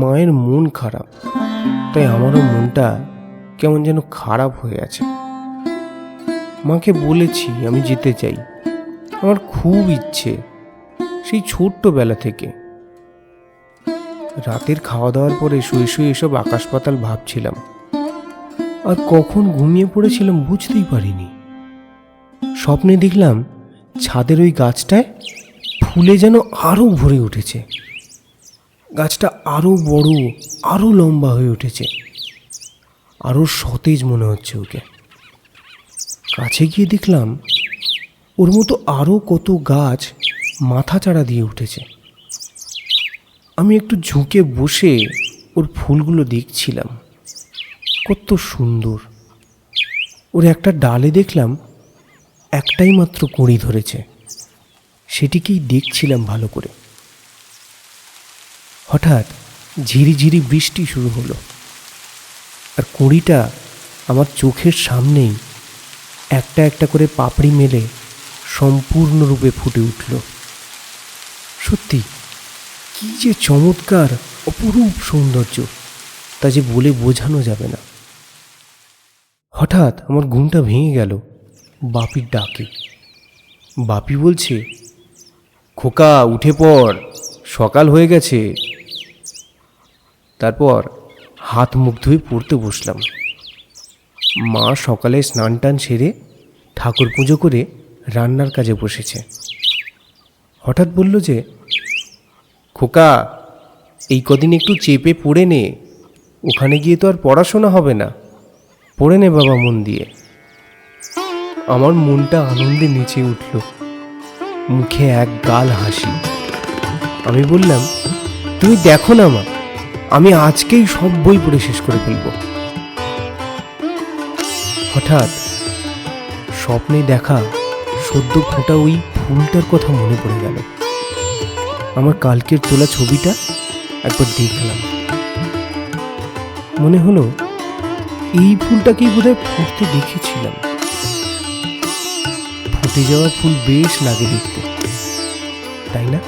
মায়ের মন খারাপ, তাই আমারও মনটা কেমন যেন খারাপ হয়ে আছে। মাকে বলেছি আমি যেতে চাই। আমার খুব ইচ্ছে সেই ছোট্টবেলা থেকে। রাতের খাওয়া দাওয়ার পরে শুয়ে শুয়ে এসব আকাশ পাতাল ভাবছিলাম। আর কখন ঘুমিয়ে পড়েছিলাম বুঝতেই পারিনি। স্বপ্নে দেখলাম ছাদের ওই গাছটায় ফুলে যেন আরও ভরে উঠেছে। গাছটা আরও বড় আরও লম্বা হয়ে উঠেছে। আরও সতেজ মনে হচ্ছে ওকে। কাছে গিয়ে দেখলাম ওর মতো আরও কত গাছ মাথা চাড়া দিয়ে উঠেছে। আমি একটু ঝুঁকে বসে ওর ফুলগুলো দেখছিলাম। কত সুন্দর। ওর একটা ডালে দেখলাম একটাই মাত্র কুঁড়ি ধরেছে। সেটিকেই দেখছিলাম ভালো করে। হঠাৎ ঝিরিঝিরি বৃষ্টি শুরু হলো। আর কুড়িটা আমার চোখের সামনেই একটা একটা করে পাপড়ি মেলে সম্পূর্ণরূপে ফুটে উঠল। সত্যি, কি যে চমৎকার অপরূপ সৌন্দর্য, তা যে বলে বোঝানো যাবে না। হঠাৎ আমার ঘুমটা ভেঙে গেল বাপির ডাকে। বাপি বলছে, খোকা, উঠে পড়, সকাল হয়ে গেছে। তারপর হাত মুখ ধুয়ে পড়তে বসলাম। মা সকালে স্নান টান সেরে ঠাকুর পুজো করে রান্নার কাজে বসেছে। হঠাৎ বলল যে, খোকা, এই কদিন একটু চেপে পড়ে নে, ওখানে গিয়ে তো আর পড়াশোনা হবে না। পড়ে নে বাবা মন দিয়ে। আমার মনটা আনন্দে নেচে উঠল। মুখে এক গাল হাসি। আমি বললাম, তুমি দেখো না মা আমি আজকেই সব বই পড়ে শেষ করে ফেলব। হঠাৎ স্বপ্নে দেখা সদ্য ফোটা ওই ফুলটার কথা মনে পড়ে গেল। আমার কালকের তোলা ছবিটা একবার দেখলাম। মনে হলো এই ফুলটাকেই বোধহয় ফুটতে দেখেছিলাম। ফুটে যাওয়া ফুল বেশ লাগে দেখতে। তাই না?